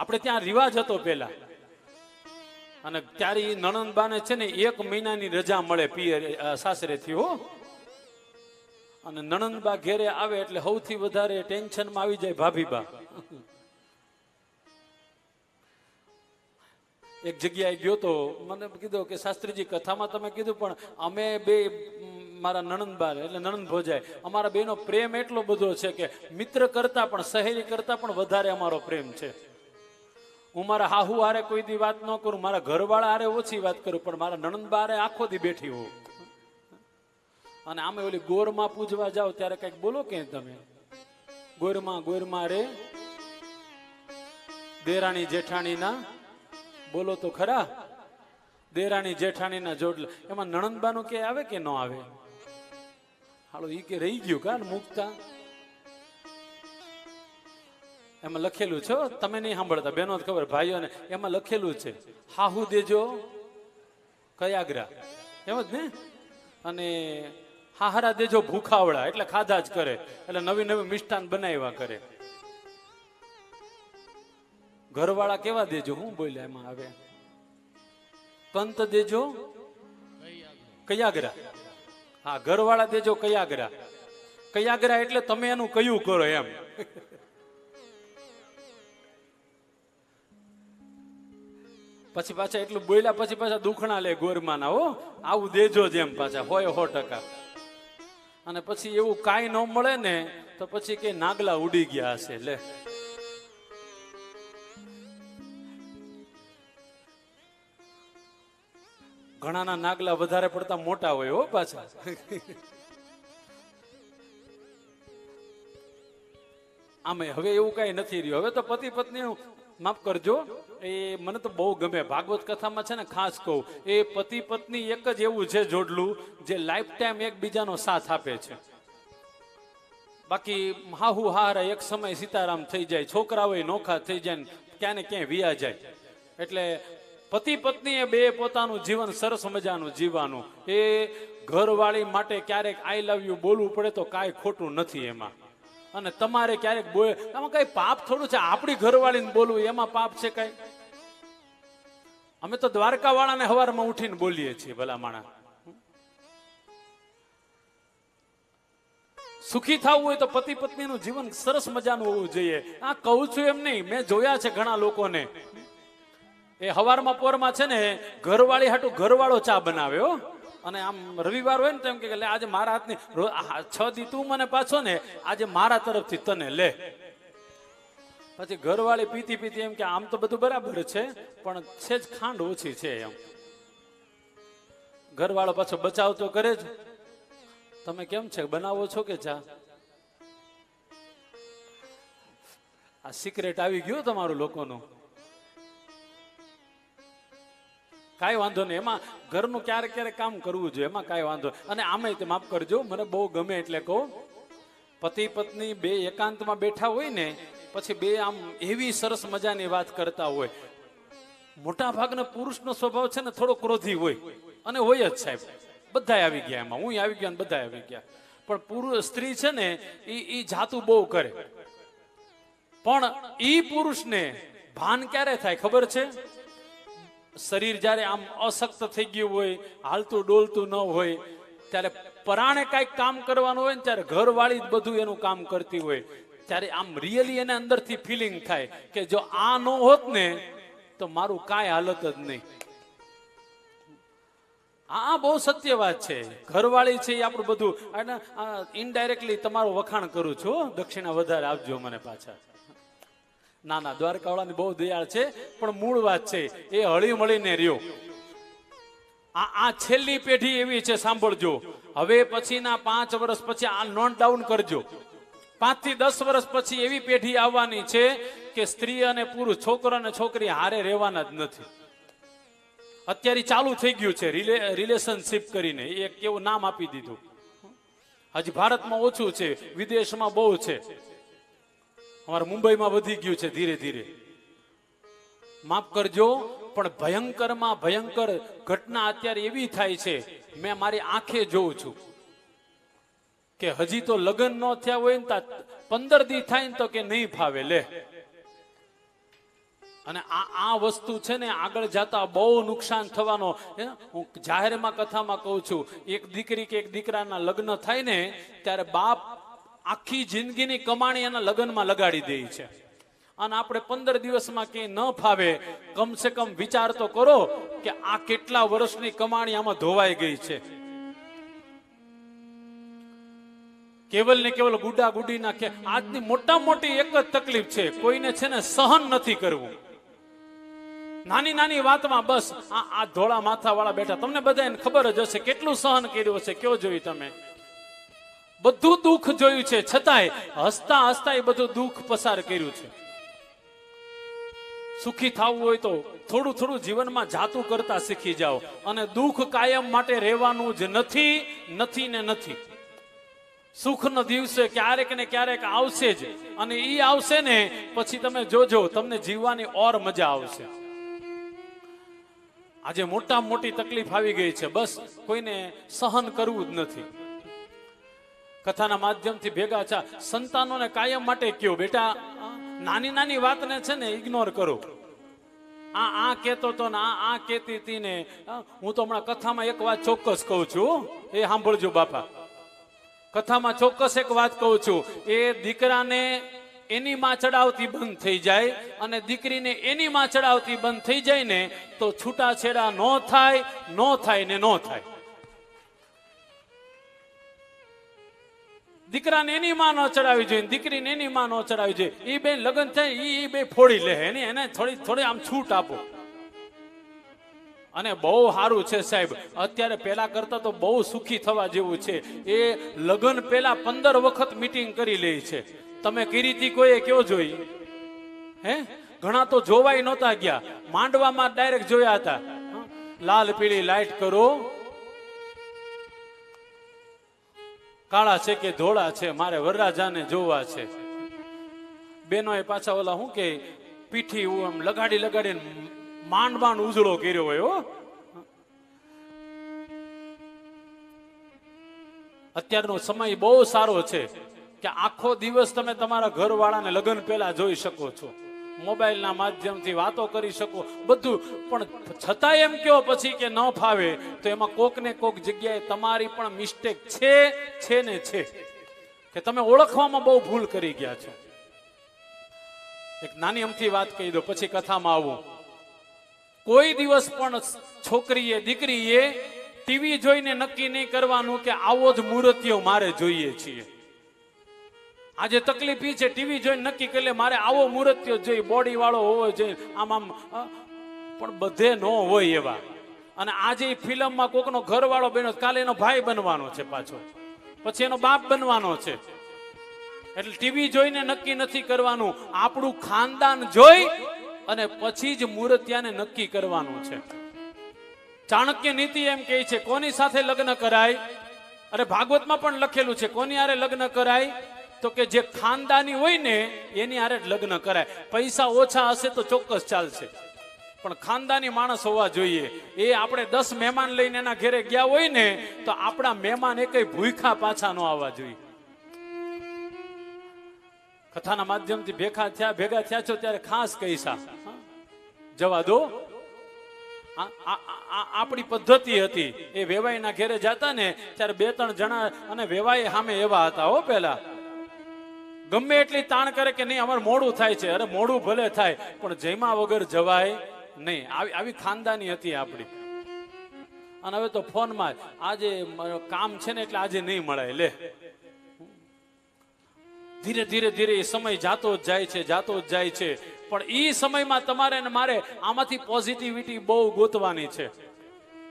આપણે ત્યાં રિવાજ હતો પેલા અને ત્યારે એ નણંદબાને છે ને એક મહિનાની રજા મળે પિયર સાસરેથી, હો. અને નણંદબા ઘેરે આવે એટલે સૌથી વધારે ટેન્શનમાં આવી જાય ભાભીબા. એક જગ્યાએ ગયો તો મને કીધું કે, શાસ્ત્રીજી, કથામાં તમે કીધું, પણ અમે બે મારા નણંદબા એટલે નણંદ ભોજાય. અમારા બેનો પ્રેમ એટલો બધો છે કે મિત્ર કરતા પણ, સહેલી કરતા પણ વધારે અમારો પ્રેમ છે. હું હાહુ હારે કોઈ દી વાત ન કરું, મારા ઘરવાળા હારે ઓછી વાત કરું, પણ મારા નણંદબા આખો દી બેઠી હોઉં. અને આમે ઓલી ગોરમાં પૂજવા જાઓ, ત્યારે કંઈક બોલો કે તમે? ગોરમાં ગોરમાં રે, દેરાણી જેઠાણીના, બોલો તો ખરા, દેરાણી જેઠાણીના જોડલા એમાં નણંદબાનું કે આવે કે ન આવે? હાલો, ઈ કે રહી ગયું કા મુકતા? એમાં લખેલું છે તમે નહીં સાંભળતા, બેનો જ ખબર, ભાઈઓને, એમાં લખેલું છે, હાહુ દેજો કયાગ્રા એમ જ ને? અને હાહરા દેજો ભૂખાવડા, એટલે ખાધા જ કરે, એટલે નવી નવી મિષ્ટાન બનાવ્યા કરે. ઘરવાળા કેવા દેજો, હું બોલ્યા એમાં આવે. પંત દેજો કયાગ્રા હા, ઘરવાળા દેજો કયાગ્રા કયાગ્રા એટલે તમે એનું કયું કરો એમ. પછી પાછા એટલું બોલ્યા પછી પાછા દુખણા લે ગોરમાના, હો. આવું દેજો જેમ પાછા, હોય હો ટકા. અને પછી એવું કાંઈ ન મળે ને, તો પછી કે નાગલા ઉડી ગયા હશે, લે. ઘણાના નાગલા વધારે પડતા મોટા હોય, હો, પાછા. આમે હવે એવું કઈ નથી રહ્યું. હવે તો પતિ પત્નીનું માફ કરજો. એ મને તો બહુ ગમે. ભાગવત કથામાં છે ને ખાસ કહું, એ પતિ પત્ની એક જ એવું છે જોડલું, જે લાઈફ ટાઈમ એકબીજાનો સાથ આપે છે. બાકી હાહુ હારા એક સમય સીતારામ થઈ જાય, છોકરાઓ નોખા થઈ જાય ક્યાં ને ક્યાંય વિયા જાય. એટલે પતિ પત્નીએ બે પોતાનું જીવન સરસ મજાનું જીવવાનું. એ ઘરવાળી માટે ક્યારેક આઈ લવ યુ બોલવું પડે તો કાંઈ ખોટું નથી એમાં. અને તમારે ક્યારેક બોલે આમાં કઈ પાપ થોડું છે? આપણી ઘરવાળીને બોલવું, એમાં પાપ છે કઈ? અમે તો દ્વારકા વાળાને હવારમાં ઉઠીને બોલીએ છીએ, ભલા સુખી થવું હોય તો પતિ પત્નીનું જીવન સરસ મજાનું હોવું જોઈએ. આ કહું છું એમ નહીં, મેં જોયા છે ઘણા લોકોને. એ હવારમાં પોરમાં છે ને, ઘરવાળી હાટું ઘરવાળો ચા બનાવ્યો અને આમ રવિવાર હોય ને તો કે આજે મારા હાથની છ દી તું મને પાછો ને, આજે મારા તરફથી તને લે. પછી ઘરવાળી પીતી પીતી એમ કે, આમ તો બધું બરાબર છે, પણ છે જ ખાંડ ઓછી છે એમ. ઘરવાળો પાછો બચાવ તો કરે જ. તમે કેમ છે, બનાવો છો કે ચા આ સિક્રેટ આવી ગયું તમારું લોકોનું. કાંઈ વાંધો નહીં. એમાં ઘરનું ક્યારેક ક્યારેક કામ કરવું જોઈએ. એમાં કાંઈ વાંધો અને આમે તે માફ કરજો, મને બહુ ગમે એટલે કહું. પતિ પત્ની બે એકાંતમાં બેઠા હોય ને, પછી બે આમ એવી સરસ મજાની વાત કરતા હોય. મોટા ભાગના પુરુષનો સ્વભાવ છે ને થોડો ક્રોધી હોય. અને હોય જ સાહેબ. બધા આવી ગયા એમાં. હું આવી ગયા ને બધાય આવી ગયા. પણ પુરુષ સ્ત્રી છે ને એ એ જાતું બહુ કરે. પણ એ પુરુષને ભાન ક્યારે થાય ખબર છે? શરીર જ્યારે આમ અશક્ત થઈ ગયું હોય, હાલતું ડોલતું ન હોય, ત્યારે પરાણે કાંઈક કામ કરવાનું હોય ને ત્યારે ઘરવાળી જ બધું એનું કામ કરતી હોય, ત્યારે આમ રિયલી એને અંદરથી ફિલિંગ થાય કે જો આ ન હોત ને, તો મારું કાંઈ હાલત જ નહીં. આ બહુ સત્ય વાત છે. ઘરવાળી છે એ આપણું બધું, અને ઇનડાયરેક્ટલી તમારું વખાણ કરું છું દક્ષિણા વધારે આપજો મને પાછા. ના ના દ્વારકાવાળાની બહુ દયાળ છે, પણ મૂળ વાત છે, એ હળી મળીને રહ્યો. આ આ છેલ્લી પેઢી એવી છે, સાંભળજો. હવે પછીના પાંચ વર્ષ પછી આ નોટ ડાઉન કરજો. પાંચથી દસ વર્ષ પછી એવી પેઢી આવવાની છે કે સ્ત્રી અને પુરુષ, છોકરો અને છોકરી હારે રહેવાના જ નથી. અત્યારે ચાલુ થઈ ગયું છે રિલેશનશિપ કરીને. એક કેવું નામ આપી દીધું. હજી ભારતમાં ઓછું છે, વિદેશમાં બહુ છે. અમારા મુંબઈમાં વધી ગયું છે ધીરે ધીરે. માફ કરજો, પણ ભયંકરમાં ભયંકર ઘટના અત્યારે એવી થાય છે, મેં મારી આંખે જોઉં છું. કે હજી તો લગ્ન ન થયા હોય ને પંદર દી થાય ને તો કે નહીં ફાવે, લે. અને આ આ વસ્તુ છે ને આગળ જતા બહુ નુકસાન થવાનો હું જાહેરમાં કથામાં કહું છું, એક દીકરી કે એક દીકરાના લગ્ન થાય ને, ત્યારે બાપ આખી જિંદગીની કમાણી એના લગ્નમાં લગાડી દે છે. અને આપણે પંદર દિવસમાં ક્યાંય ન ફાવે, કમસે કમ વિચાર તો કરો કે આ કેટલા વર્ષની કમાણી આમાં ધોવાઈ ગઈ છે. કેવલ ને કેવલ ગુડા ગુડી નાખે. આજની મોટા મોટી એક જ તકલીફ છે, કોઈને છે ને સહન નથી કરવું. નાની નાની વાતમાં બસ આ આ ધોળા માથા વાળા બેઠા. તમને બધાને ખબર જ હશે કેટલું સહન કર્યું હશે કેવો જોયું તમે? બધું દુઃખ જોયું છે. છતાંય હસતા હસતા એ બધું દુઃખ પસાર કર્યું છે. સુખી થવું હોય તો થોડું થોડું જીવનમાં જાતું કરતા શીખી જાઓ. અને દુઃખ કાયમ માટે રહેવાનું જ નથી નથી ને નથી. સુખનો દિવસે ક્યારેક ને ક્યારેક આવશે જ. અને ઈ આવશે ને પછી તમે જોજો, તમને જીવવાની ઓર મજા આવશે. આજે મોટા મોટી તકલીફ આવી ગઈ છે. બસ કોઈને સહન કરવું જ નથી. કથાના માધ્યમથી ભેગા છે સંતાનોને કાયમ માટે કયો, બેટા નાની નાની વાતને છે ને ઇગ્નોર કરો. આ આ કહેતો તો ને આ આ કહેતી હતી ને. હું તો હમણાં કથામાં એક વાત ચોક્કસ કહું છું એ સાંભળજો બાપા. કથામાં ચોક્કસ એક વાત કહું છું. એ દીકરાને એની માં ચડાવતી બંધ થઈ જાય અને દીકરીને એની માં ચડાવતી બંધ થઈ જાય ને, તો છૂટાછેડા ન થાય ન થાય ને ન થાય. દીકરાને એની માં ન ચડાવી જોઈએ, દીકરીને એની માં ન ચડાવી જોઈએ. એ બે લગ્ન થાય એ એ બે ફોડી લે. એની એને થોડી થોડી આમ છૂટ આપો. અને બહુ સારું છે સાહેબ. અત્યારે પેલા કરતા તો બહુ સુખી થવા જેવું છે. એ લગ્ન પેલા પંદર વખત મીટિંગ કરી લે છે. તમે કરી હતી કોઈએ કેવો જોઈ? હે? ઘણા તો જોવાય નહોતા ગયા. માંડવામાં ડાયરેક્ટ જોયા હતા. લાલ પીળી લાઈટ કરો. કાળા છે કે ધોળા છે, મારે વરરાજાને જોવા છે. બેનો એ પાછા ઓલા શું કે, પીઠી આમ લગાડી લગાડીને માંડ માંડ ઉજળો કર્યો હોય, હો. અત્યારનો સમય બહુ સારો છે કે આખો દિવસ તમે તમારા ઘરવાળાને લગ્ન પહેલા જોઈ શકો છો. મોબાઈલના માધ્યમથી વાતો કરી શકો, બધું. પણ છતાં એમ કહો પછી કે ન ફાવે, તો એમાં કોક ને કોક જગ્યાએ તમારી પણ મિસ્ટેક છે છે ને છે. કે તમે ઓળખવામાં બહુ ભૂલ કરી ગયા છો. એક નાની અમથી વાત કહી દો પછી કથામાં આવું. કોઈ દિવસ પણ છોકરીએ, દીકરીએ ટીવી જોઈને નક્કી નહીં કરવાનું કે આવો જ મૂર્તિઓ મારે જોઈએ છીએ. આજે તકલીફ એ છે, ટીવી જોઈને નક્કી કરી લે, મારે આવો મૂર્તિઓ જોઈએ બોડી વાળો હોવો જોઈએ. આમ આમ પણ બધે ન હોય એવા. અને આજે એ ફિલ્મમાં કોકનો ઘરવાળો બન્યો, કાલે એનો ભાઈ બનવાનો છે પાછો. પછી એનો બાપ બનવાનો છે. એટલે ટીવી જોઈને નક્કી નથી કરવાનું. આપણું ખાનદાન જોઈ અને પછી જ મૂર્તિયાને નક્કી કરવાનું છે. ચાણક્ય નીતિ એમ કહે છે, કોની સાથે લગ્ન કરાય? અરે ભાગવતમાં પણ લખેલું છે, કોની આરે લગ્ન કરાય? તો કે જે ખાનદાની હોય ને, એની હારે લગ્ન કરાય. પૈસા ઓછા હશે તો ચોક્કસ ચાલશે. પણ ખાનદાની માણસ હોવા જોઈએ. એ આપણે દસ મહેમાન લઈને એના ઘરે ગયા હોય ને, તો આપણા મહેમાન એ કઈ ભૂખા પાછા ન આવવા જોઈએ. કથાના માધ્યમથી ભેગા થયા ભેગા થયા છો ત્યારે ખાસ કહીશા? જવા દો. આપણી પદ્ધતિ હતી. એ વેવાઈના ઘેરે જતા ને, ત્યારે બે ત્રણ જણા અને વેવાઈ સામે એવા હતા હો પેલા ગમે એટલી તાણ કરે કે નહીં, અમારે મોડું થાય છે. અરે, મોડું ભલે થાય, પણ જયમાં વગર જવાય નહીં. આવી આવી ખાનદાની હતી આપણી. અને હવે તો ફોનમાં આજે કામ છે ને એટલે આજે નહીં મળે લે. ધીરે ધીરે ધીરે એ સમય જાતો જ જાય છે, જાતો જ જાય છે. પણ એ સમયમાં તમારે ને મારે આમાંથી પોઝિટિવિટી બહુ ગોતવાની છે.